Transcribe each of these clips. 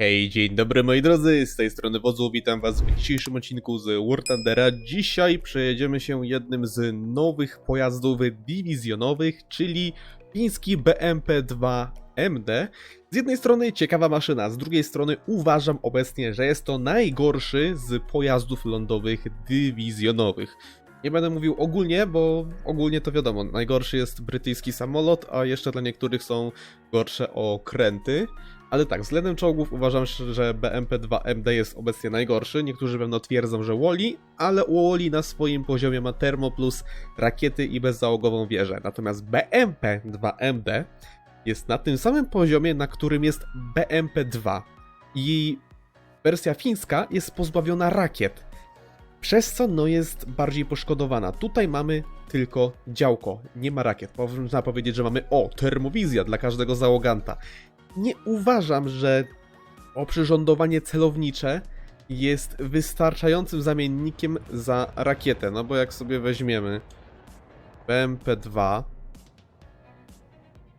Hej, dzień dobry moi drodzy, z tej strony Wodzu, witam was w dzisiejszym odcinku z War Thundera. Dzisiaj przejedziemy się jednym z nowych pojazdów dywizjonowych, czyli fiński BMP-2MD. Z jednej strony ciekawa maszyna, z drugiej strony uważam obecnie, że jest to najgorszy z pojazdów lądowych dywizjonowych. Nie będę mówił ogólnie, bo ogólnie to wiadomo, najgorszy jest brytyjski samolot, a jeszcze dla niektórych są gorsze okręty. Ale tak, względem czołgów uważam, że BMP-2MD jest obecnie najgorszy. Niektórzy pewno twierdzą, że Woli, ale Woli na swoim poziomie ma Thermo plus rakiety i bezzałogową wieżę. Natomiast BMP-2MD jest na tym samym poziomie, na którym jest BMP-2. I wersja fińska jest pozbawiona rakiet. Przez co no jest bardziej poszkodowana. Tutaj mamy tylko działko, nie ma rakiet. Można powiedzieć, że mamy o, termowizja dla każdego załoganta nie uważam, że oprzyrządowanie celownicze jest wystarczającym zamiennikiem za rakietę. No bo jak sobie weźmiemy BMP-2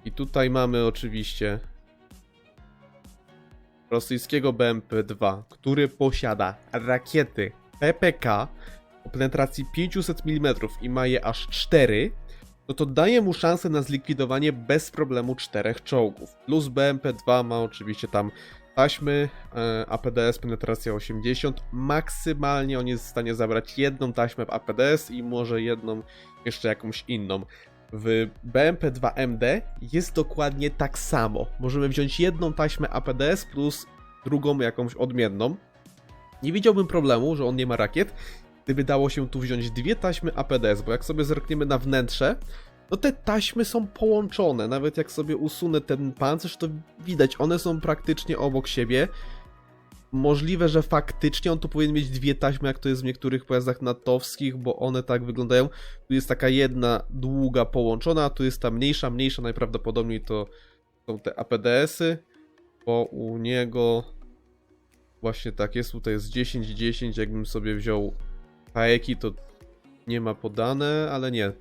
i tutaj mamy oczywiście rosyjskiego BMP-2, który posiada rakiety PPK o penetracji 500 mm i ma je aż 4, no to daje mu szansę na zlikwidowanie bez problemu czterech czołgów. Plus BMP-2 ma oczywiście tam taśmy, e, APDS penetracja 80, maksymalnie on jest w stanie zabrać jedną taśmę w APDS i może jedną jeszcze jakąś inną. W BMP-2MD jest dokładnie tak samo. Możemy wziąć jedną taśmę APDS plus drugą jakąś odmienną. Nie widziałbym problemu, że on nie ma rakiet, gdyby dało się tu wziąć dwie taśmy APDS, bo jak sobie zerkniemy na wnętrze, no te taśmy są połączone. Nawet jak sobie usunę ten pancerz, to widać, one są praktycznie obok siebie. Możliwe, że faktycznie on tu powinien mieć dwie taśmy, jak to jest w niektórych pojazdach natowskich, bo one tak wyglądają. Tu jest taka jedna długa połączona, tu jest ta mniejsza, mniejsza najprawdopodobniej to są te APDS-y, bo u niego właśnie tak jest, tutaj jest 10-10, jakbym sobie wziął Haeki to nie ma podane, ale nie.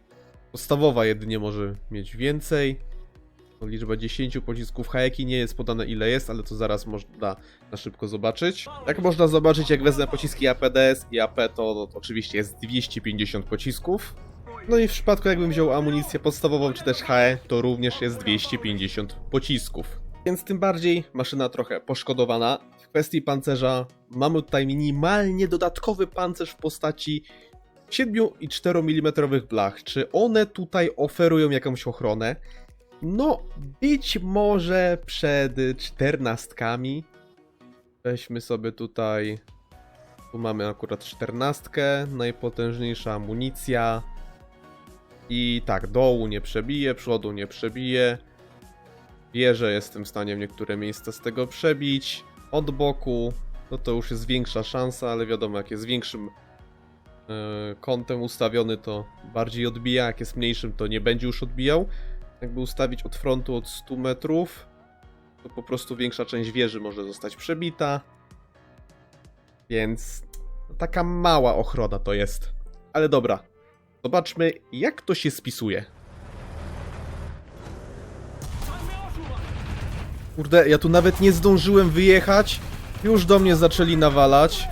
Podstawowa jedynie może mieć więcej. To liczba 10 pocisków Haeki nie jest podane ile jest, ale to zaraz można na szybko zobaczyć. Jak można zobaczyć, jak wezmę pociski APDS i AP, to, no, to oczywiście jest 250 pocisków. No i w przypadku jakbym wziął amunicję podstawową czy też HE, to również jest 250 pocisków. Więc tym bardziej maszyna trochę poszkodowana. W kwestii pancerza mamy tutaj minimalnie dodatkowy pancerz w postaci 7 i 4 mm blach. Czy one tutaj oferują jakąś ochronę? No, być może przed czternastkami. Weźmy sobie tutaj. Tu mamy akurat czternastkę, najpotężniejsza amunicja. I tak, dołu nie przebije, przodu nie przebije. Wieżę jestem w stanie w niektóre miejsca z tego przebić. Od boku, no to już jest większa szansa, ale wiadomo, jak jest większym e, kątem ustawiony, to bardziej odbija. Jak jest mniejszym, to nie będzie już odbijał. Jakby ustawić od frontu od 100 metrów, to po prostu większa część wieży może zostać przebita. Więc taka mała ochrona to jest. Ale dobra, zobaczmy, jak to się spisuje. Kurde, ja tu nawet nie zdążyłem wyjechać. Już do mnie zaczęli nawalać.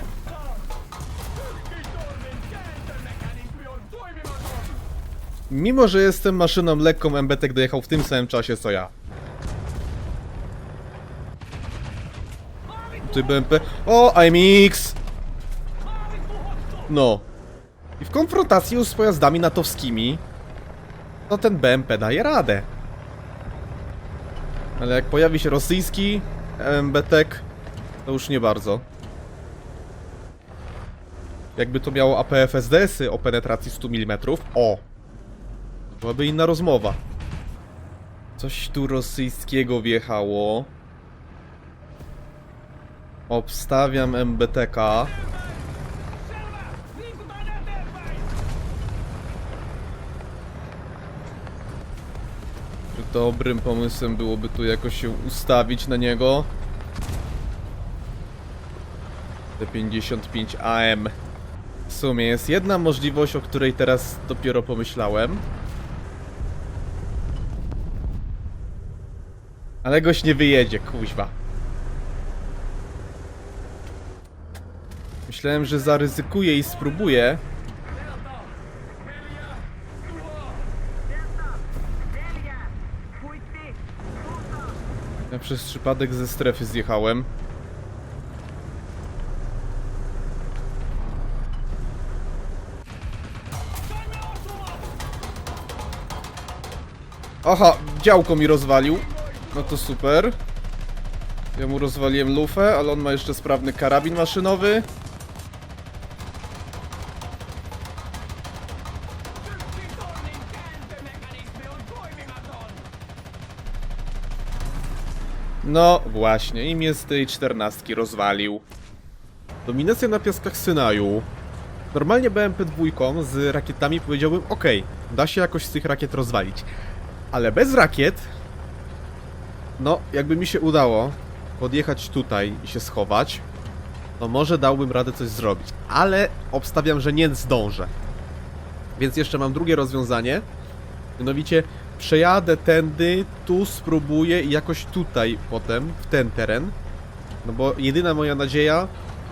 Mimo, że jestem maszyną lekką, MBTek dojechał w tym samym czasie co ja. Tutaj BMP... O, IMX! No. I w konfrontacji już z pojazdami natowskimi, no ten BMP daje radę. Ale jak pojawi się rosyjski MBTek, to już nie bardzo. Jakby to miało APFSDS-y o penetracji 100 mm, o! Byłaby inna rozmowa. Coś tu rosyjskiego wjechało. Obstawiam MBTK. Dobrym pomysłem byłoby tu jakoś się ustawić na niego. T55 AM. W sumie jest jedna możliwość, o której teraz dopiero pomyślałem. Ale goś nie wyjedzie, kuźwa. Myślałem, że zaryzykuję i spróbuję, Ja przez przypadek ze strefy zjechałem. Aha, działko mi rozwalił. No to super. Ja mu rozwaliłem lufę, ale on ma jeszcze sprawny karabin maszynowy. No właśnie, i mnie z tej czternastki rozwalił. Dominacja na piaskach Synaju. Normalnie BMP-2 z rakietami powiedziałbym, ok, da się jakoś z tych rakiet rozwalić. Ale bez rakiet, no jakby mi się udało podjechać tutaj i się schować, to może dałbym radę coś zrobić. Ale obstawiam, że nie zdążę. Więc jeszcze mam drugie rozwiązanie. Mianowicie przejadę tędy, tu spróbuję i jakoś tutaj potem, w ten teren. No bo jedyna moja nadzieja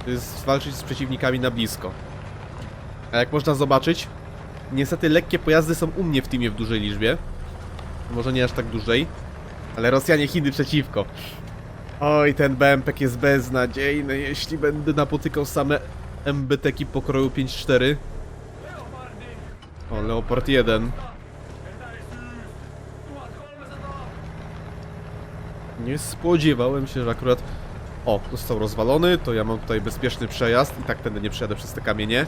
to jest walczyć z przeciwnikami na blisko. A jak można zobaczyć, niestety lekkie pojazdy są u mnie w teamie w dużej liczbie. Może nie aż tak dużej, ale Rosjanie Chiny przeciwko. Oj, ten BMP jest beznadziejny, jeśli będę napotykał same MBT-ki pokroju 5-4. O, Leopard 1. Nie spodziewałem się, że akurat... O, został rozwalony, to ja mam tutaj bezpieczny przejazd i tak tędy nie przejadę przez te kamienie.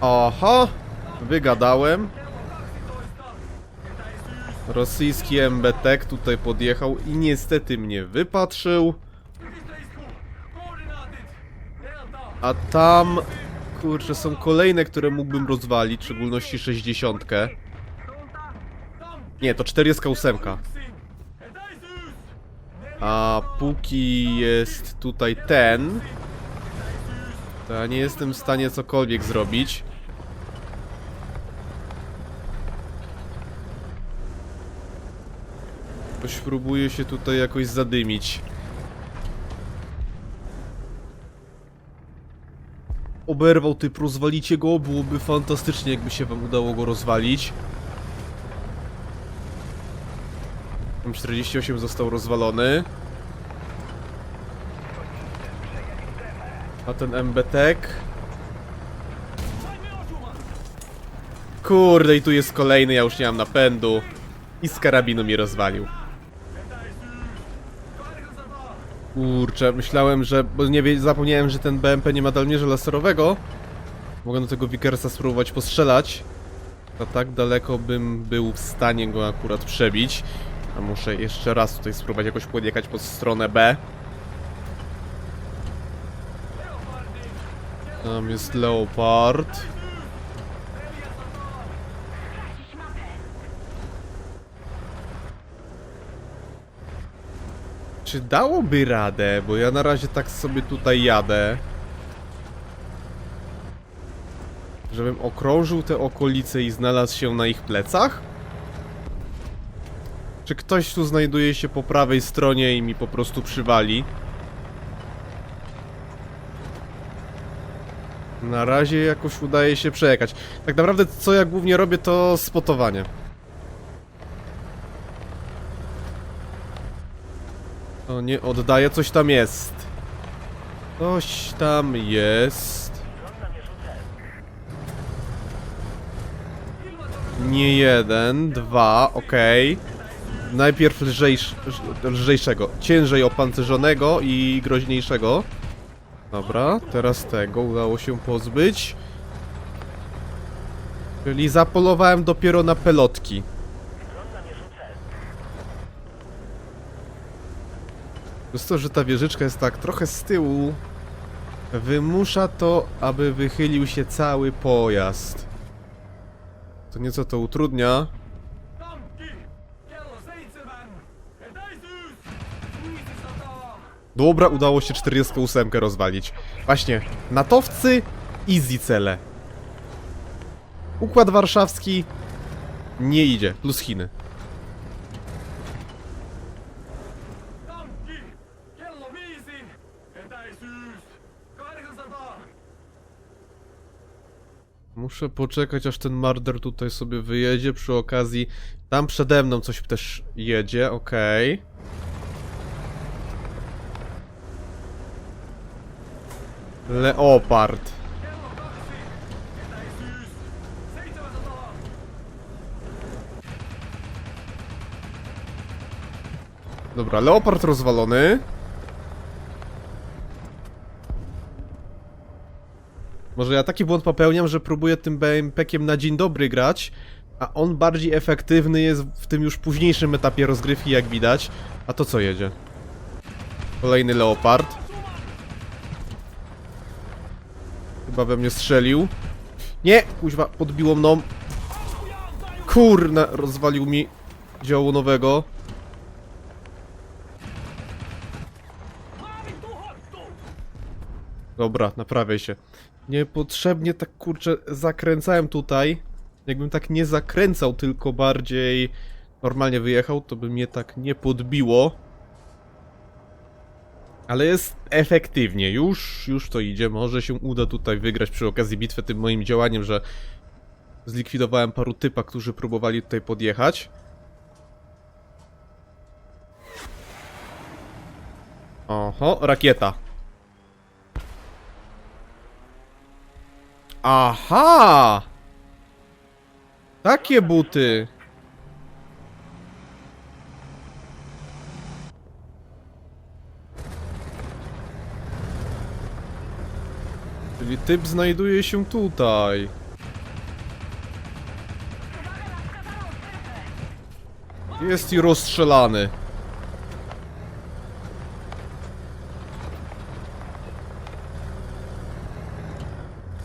Aha, wygadałem. Rosyjski MBT tutaj podjechał i niestety mnie wypatrzył. A tam, kurczę, są kolejne, które mógłbym rozwalić, w szczególności 60. Nie, to 48. A póki jest tutaj ten, to ja nie jestem w stanie cokolwiek zrobić. Ktoś próbuje się tutaj jakoś zadymić. Oberwał typ, rozwalicie go, byłoby fantastycznie jakby się wam udało go rozwalić. M48 został rozwalony. A ten MBTek? Kurde, i tu jest kolejny, ja już nie mam napędu. I z karabinu mnie rozwalił. Kurczę, myślałem, że... Bo nie zapomniałem, że ten BMP nie ma dalmierza laserowego. Mogę do tego Vickersa spróbować postrzelać. A tak daleko bym był w stanie go akurat przebić. Muszę jeszcze raz tutaj spróbować jakoś podjechać pod stronę B. Tam jest Leopard. Czy dałoby radę? Bo ja na razie tak sobie tutaj jadę. Żebym okrążył te okolice i znalazł się na ich plecach? Czy ktoś tu znajduje się po prawej stronie i mi po prostu przywali? Na razie jakoś udaje się przejechać. Tak naprawdę co ja głównie robię to spotowanie. O nie oddaje, coś tam jest. Coś tam jest. Nie jeden, dwa, okej. Najpierw lżejsz, lżejszego, ciężej opancerzonego i groźniejszego. Dobra, teraz tego udało się pozbyć. Czyli zapolowałem dopiero na pelotki. Przez to, że ta wieżyczka jest tak trochę z tyłu, wymusza to, aby wychylił się cały pojazd. To nieco to utrudnia. Dobra, udało się 48 rozwalić. Właśnie, natowcy, easy cele. Układ warszawski nie idzie, plus Chiny. Muszę poczekać, aż ten marder tutaj sobie wyjedzie. Przy okazji, tam przede mną coś też jedzie, okej. Leopard. Dobra, leopard rozwalony. Może ja taki błąd popełniam, że próbuję tym BMP-kiem na dzień dobry grać, a on bardziej efektywny jest w tym już późniejszym etapie rozgrywki, jak widać. A to co jedzie? Kolejny leopard. Chyba we mnie strzelił. Nie! Kuźwa, podbiło mną. Kurna, rozwalił mi działu nowego. Dobra, naprawię się. Niepotrzebnie tak kurczę zakręcałem tutaj. Jakbym tak nie zakręcał, tylko bardziej normalnie wyjechał, to by mnie tak nie podbiło. Ale jest efektywnie, już, już to idzie. Może się uda tutaj wygrać przy okazji bitwy tym moim działaniem, że zlikwidowałem paru typa, którzy próbowali tutaj podjechać. Oho, rakieta. Aha! Takie buty. Czyli typ znajduje się tutaj. Jest i rozstrzelany.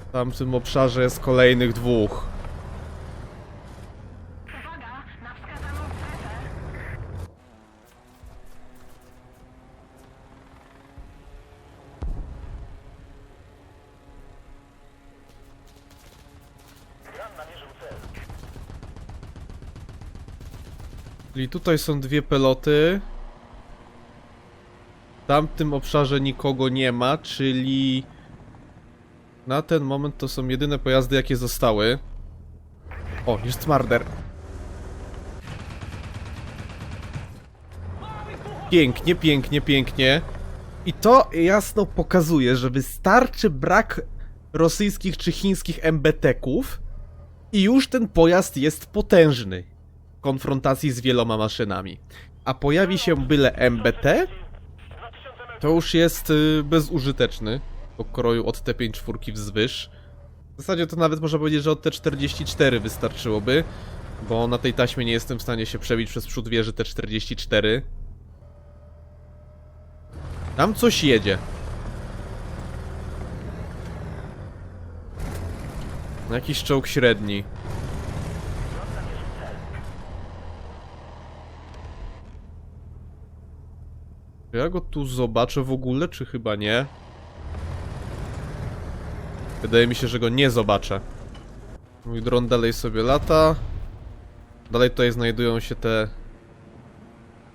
W tamtym obszarze jest kolejnych dwóch. Czyli tutaj są dwie peloty. W tamtym obszarze nikogo nie ma, czyli na ten moment to są jedyne pojazdy jakie zostały. O, jest marder. Pięknie, pięknie, pięknie. I to jasno pokazuje, że wystarczy brak rosyjskich czy chińskich MBT-ków i już ten pojazd jest potężny konfrontacji z wieloma maszynami. A pojawi się byle MBT, to już jest y, bezużyteczny pokroju od T5 czwórki wzwyż. W zasadzie to nawet można powiedzieć, że od T44 wystarczyłoby, bo na tej taśmie nie jestem w stanie się przebić przez przód wieży T44. Tam coś jedzie. Jakiś czołg średni. Czy ja go tu zobaczę w ogóle, czy chyba nie? Wydaje mi się, że go nie zobaczę. Mój dron dalej sobie lata. Dalej tutaj znajdują się te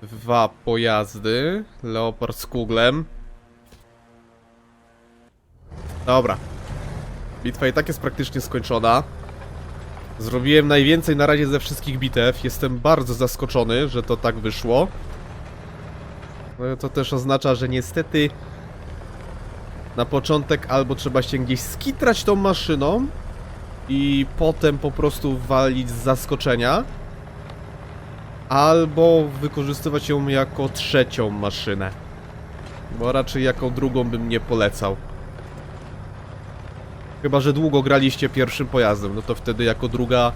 dwa pojazdy. Leopard z kuglem. Dobra. Bitwa i tak jest praktycznie skończona. Zrobiłem najwięcej na razie ze wszystkich bitew. Jestem bardzo zaskoczony, że to tak wyszło. No to też oznacza, że niestety na początek albo trzeba się gdzieś skitrać tą maszyną i potem po prostu walić z zaskoczenia, albo wykorzystywać ją jako trzecią maszynę. Bo raczej jako drugą bym nie polecał. Chyba, że długo graliście pierwszym pojazdem, no to wtedy jako druga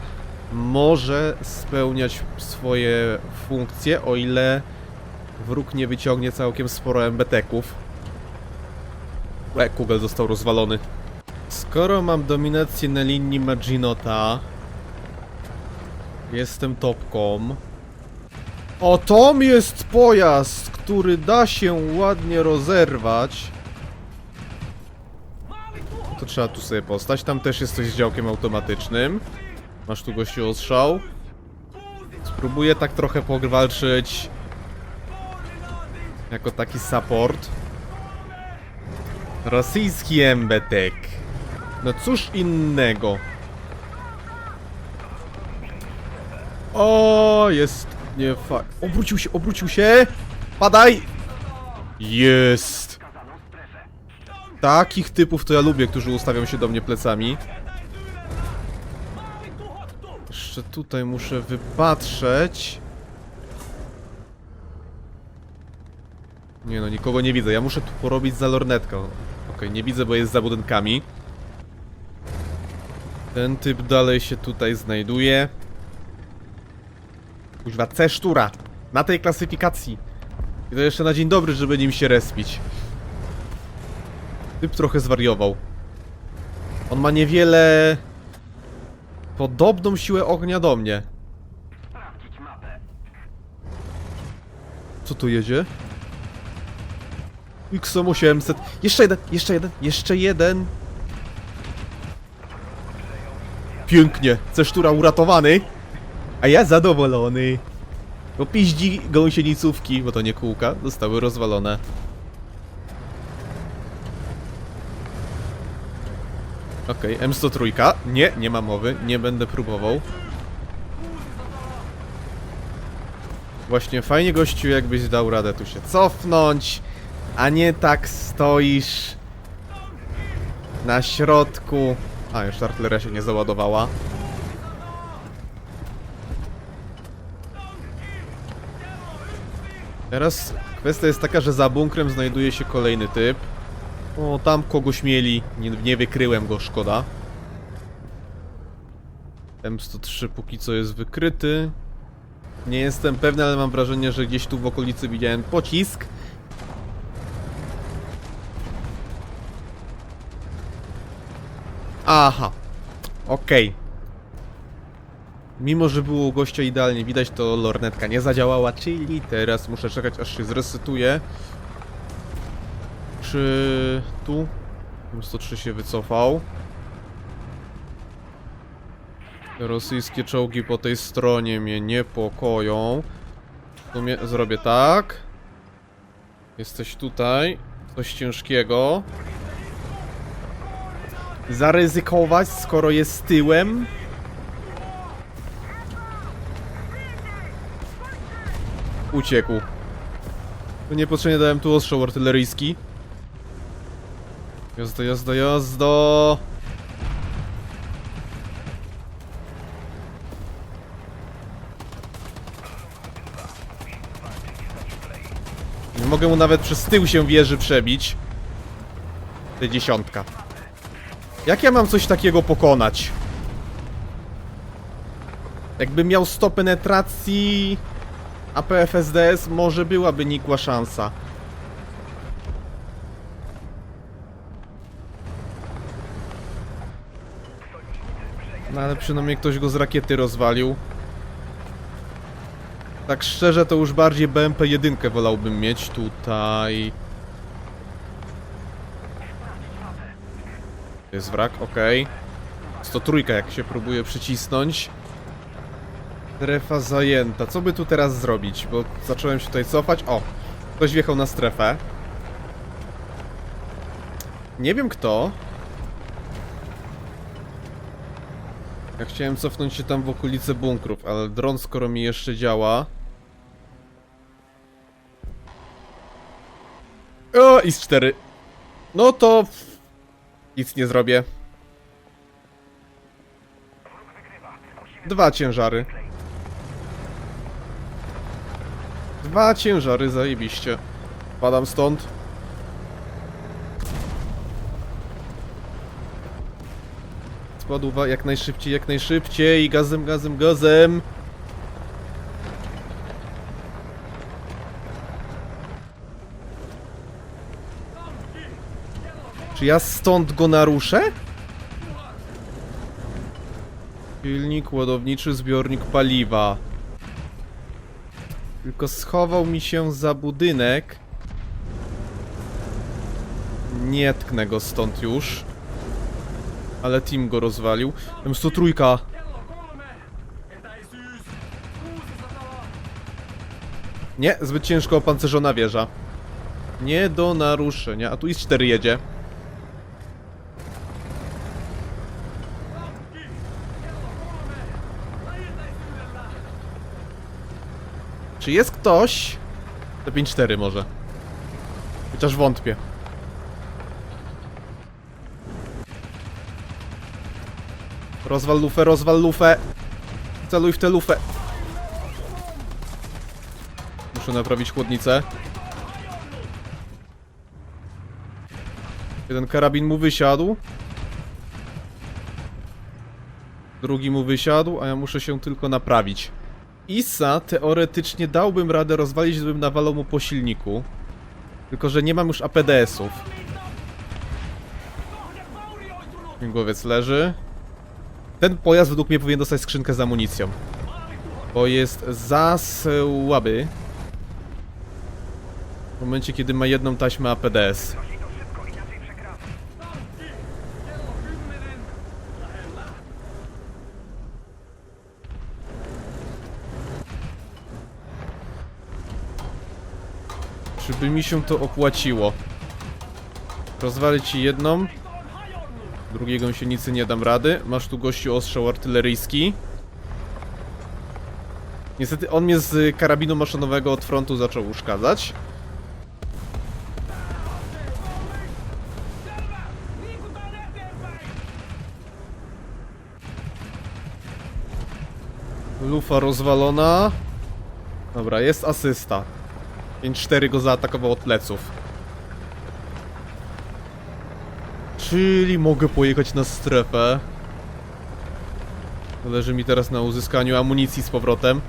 może spełniać swoje funkcje, o ile wróg nie wyciągnie całkiem sporo MBT-ków. E, Kugel został rozwalony. Skoro mam dominację na linii Maginota, jestem topką. O, tom jest pojazd, który da się ładnie rozerwać. To trzeba tu sobie postać. Tam też jest coś z działkiem automatycznym. Masz tu gościu ostrzał. Spróbuję tak trochę pogrwalczyć jako taki support. Rosyjski embetek. No cóż innego. O, jest. Nie fakt. Obrócił się, obrócił się. Padaj! Jest. Takich typów to ja lubię, którzy ustawią się do mnie plecami. Jeszcze tutaj muszę wypatrzeć. Nie no, nikogo nie widzę. Ja muszę tu porobić za lornetką. Okej, nie widzę, bo jest za budynkami. Ten typ dalej się tutaj znajduje. Kuźwa, C sztura. Na tej klasyfikacji. I to jeszcze na dzień dobry, żeby nim się respić. Typ trochę zwariował. On ma niewiele... Podobną siłę ognia do mnie. Co tu jedzie? XM800. Jeszcze jeden, jeszcze jeden, jeszcze jeden. Pięknie. Cesztura uratowany. A ja zadowolony. Bo piździ gąsienicówki, bo to nie kółka, zostały rozwalone. Okej, M103. Nie, nie ma mowy, nie będę próbował. Właśnie fajnie gościu jakbyś dał radę tu się cofnąć, a nie tak stoisz na środku. A, już artyleria się nie załadowała. Teraz kwestia jest taka, że za bunkrem znajduje się kolejny typ. O, tam kogoś mieli. Nie, nie wykryłem go, szkoda. M103 póki co jest wykryty. Nie jestem pewny, ale mam wrażenie, że gdzieś tu w okolicy widziałem pocisk. Aha. Okej. Mimo, że było gościa idealnie widać, to lornetka nie zadziałała, czyli teraz muszę czekać, aż się zresetuje. Czy tu? 103 się wycofał. Rosyjskie czołgi po tej stronie mnie niepokoją. W sumie zrobię tak. Jesteś tutaj. Coś ciężkiego. Zaryzykować, skoro jest tyłem. Uciekł. To niepotrzebnie dałem tu ostrzał artyleryjski. Jazda, jazda, jazda. Nie mogę mu nawet przez tył się wieży przebić. Te dziesiątka. Jak ja mam coś takiego pokonać? Jakbym miał 100 penetracji APFSDS, może byłaby nikła szansa. No ale przynajmniej ktoś go z rakiety rozwalił. Tak szczerze to już bardziej BMP-1 wolałbym mieć tutaj. Jest wrak, okej. 103 jak się próbuje przycisnąć. Strefa zajęta. Co by tu teraz zrobić? Bo zacząłem się tutaj cofać. O! Ktoś wjechał na strefę. Nie wiem kto. Ja chciałem cofnąć się tam w okolice bunkrów, ale dron skoro mi jeszcze działa. O, i z 4. No to nic nie zrobię. Dwa ciężary. Dwa ciężary, zajebiście. Padam stąd. Składuwa jak najszybciej, jak najszybciej. Gazem, gazem, gazem. Czy ja stąd go naruszę? Silnik, ładowniczy, zbiornik paliwa. Tylko schował mi się za budynek. Nie tknę go stąd już. Ale team go rozwalił. M103. Nie, zbyt ciężko opancerzona wieża. Nie do naruszenia. A tu IS-4 jedzie. Czy jest ktoś? Te 5-4 może. Chociaż wątpię. Rozwal lufę, rozwal lufę. Celuj w tę lufę. Muszę naprawić chłodnicę. Jeden karabin mu wysiadł. Drugi mu wysiadł, a ja muszę się tylko naprawić. Isa teoretycznie dałbym radę rozwalić, gdybym nawalał mu po silniku. Tylko, że nie mam już APDS-ów. Śmigłowiec leży. Ten pojazd według mnie powinien dostać skrzynkę z amunicją. Bo jest za słaby. W momencie, kiedy ma jedną taśmę APDS. By mi się to opłaciło? Rozwalę ci jedną. Drugiej gąsienicy nie dam rady. Masz tu gościu ostrzał artyleryjski. Niestety on mnie z karabinu maszynowego od frontu zaczął uszkadzać. Lufa rozwalona. Dobra, jest asysta. 5-4 go zaatakował od pleców. Czyli mogę pojechać na strefę. Zależy mi teraz na uzyskaniu amunicji z powrotem.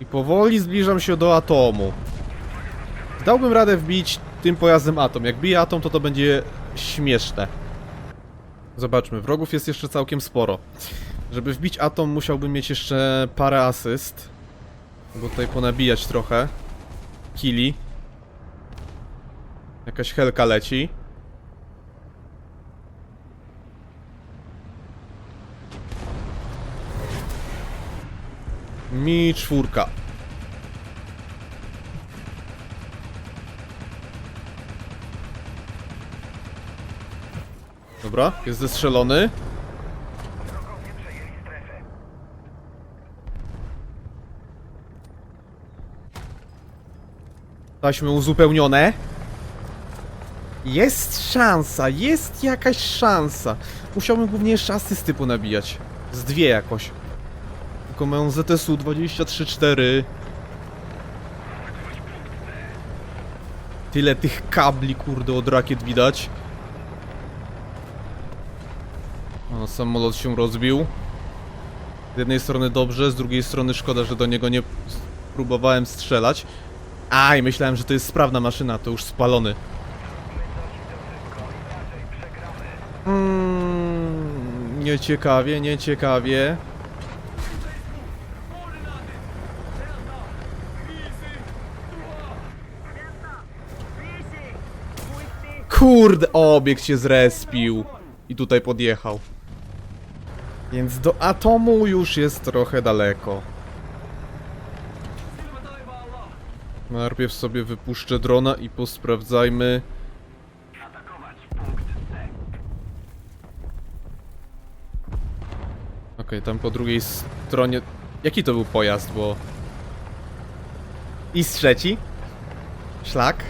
I powoli zbliżam się do atomu. Dałbym radę wbić tym pojazdem atom. Jak bije atom, to to będzie śmieszne. Zobaczmy, wrogów jest jeszcze całkiem sporo. Żeby wbić atom, musiałbym mieć jeszcze parę asyst. Bo tutaj ponabijać trochę. Kili. Jakaś helka leci. Mi czwórka. Dobra, jest zestrzelony. Taśmy uzupełnione. Jest szansa, jest jakaś szansa. Musiałbym głównie jeszcze asysty ponabijać. Z dwie jakoś. Tylko mam ZSU 23-4. Tyle tych kabli, kurde, od rakiet widać. O, samolot się rozbił. Z jednej strony dobrze, z drugiej strony szkoda, że do niego nie próbowałem strzelać. Aj, myślałem, że to jest sprawna maszyna, to już spalony. Mm, nieciekawie, nieciekawie. Kurde, obiekt się zrespił. I tutaj podjechał. Więc do atomu już jest trochę daleko. Najpierw sobie wypuszczę drona i posprawdzajmy. Atakować punkt C. Okej, tam po drugiej stronie... Jaki to był pojazd, bo... I z trzeci? Szlak?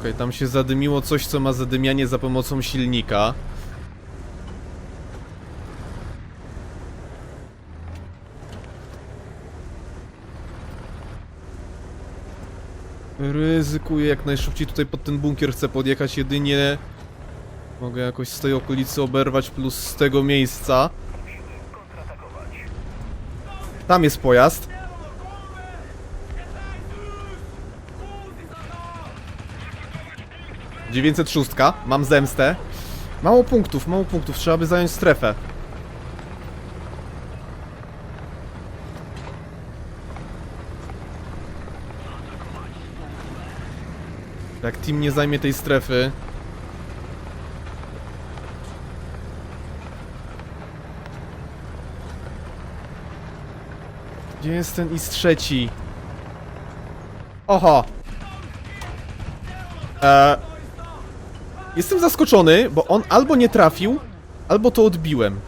Okej, tam się zadymiło coś, co ma zadymianie za pomocą silnika. Ryzykuję jak najszybciej tutaj pod ten bunkier chcę podjechać jedynie Mogę jakoś z tej okolicy oberwać plus z tego miejsca. Tam jest pojazd. Dziewięćset szóstka, mam zemstę. Mało punktów, mało punktów, trzeba by zająć strefę Jak team nie zajmie tej strefy Gdzie jest ten IS trzeci? Oho! Eee. Jestem zaskoczony, bo on albo nie trafił, albo to odbiłem.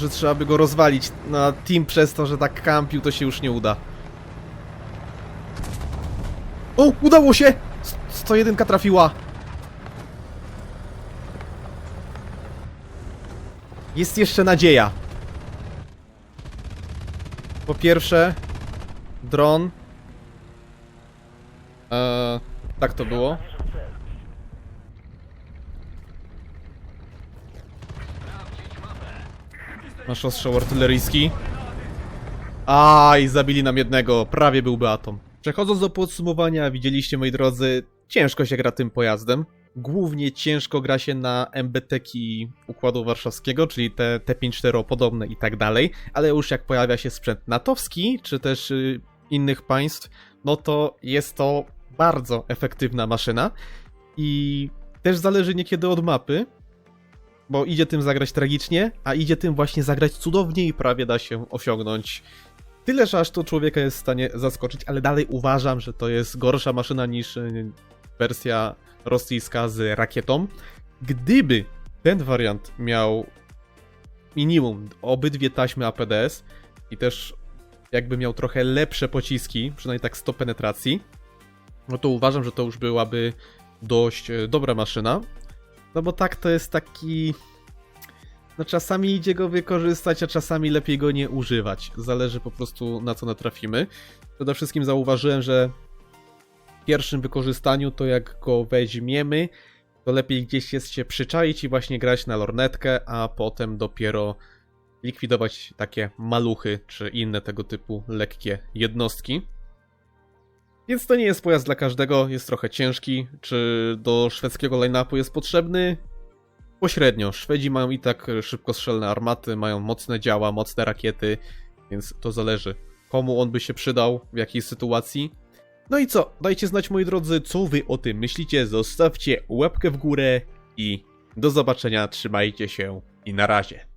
Że trzeba by go rozwalić na team przez to, że tak kampił, to się już nie uda. O, udało się! 101 trafiła. Jest jeszcze nadzieja. Po pierwsze, dron. Eee, tak to było. Masz ostrzał artyleryjski. Aj, zabili nam jednego, prawie byłby atom. Przechodząc do podsumowania, widzieliście moi drodzy, ciężko się gra tym pojazdem. Głównie ciężko gra się na MBTki Układu Warszawskiego, czyli te T5-4 podobne i tak dalej, ale już jak pojawia się sprzęt natowski, czy też y, innych państw, no to jest to bardzo efektywna maszyna i też zależy niekiedy od mapy, bo idzie tym zagrać tragicznie, a idzie tym właśnie zagrać cudownie i prawie da się osiągnąć tyle, że aż to człowieka jest w stanie zaskoczyć, ale dalej uważam, że to jest gorsza maszyna niż y, wersja rosyjska z rakietą. Gdyby ten wariant miał minimum obydwie taśmy APDS i też jakby miał trochę lepsze pociski, przynajmniej tak 100 penetracji, no to uważam, że to już byłaby dość e, dobra maszyna. No bo tak to jest taki. No czasami idzie go wykorzystać, a czasami lepiej go nie używać. Zależy po prostu na co natrafimy. Przede wszystkim zauważyłem, że w pierwszym wykorzystaniu to jak go weźmiemy, to lepiej gdzieś jest się przyczaić i właśnie grać na lornetkę, a potem dopiero likwidować takie maluchy czy inne tego typu lekkie jednostki. Więc to nie jest pojazd dla każdego, jest trochę ciężki. Czy do szwedzkiego line-upu jest potrzebny? Pośrednio. Szwedzi mają i tak szybkostrzelne armaty, mają mocne działa, mocne rakiety, więc to zależy komu on by się przydał, w jakiej sytuacji. No i co? Dajcie znać moi drodzy, co wy o tym myślicie, zostawcie łapkę w górę i do zobaczenia, trzymajcie się i na razie.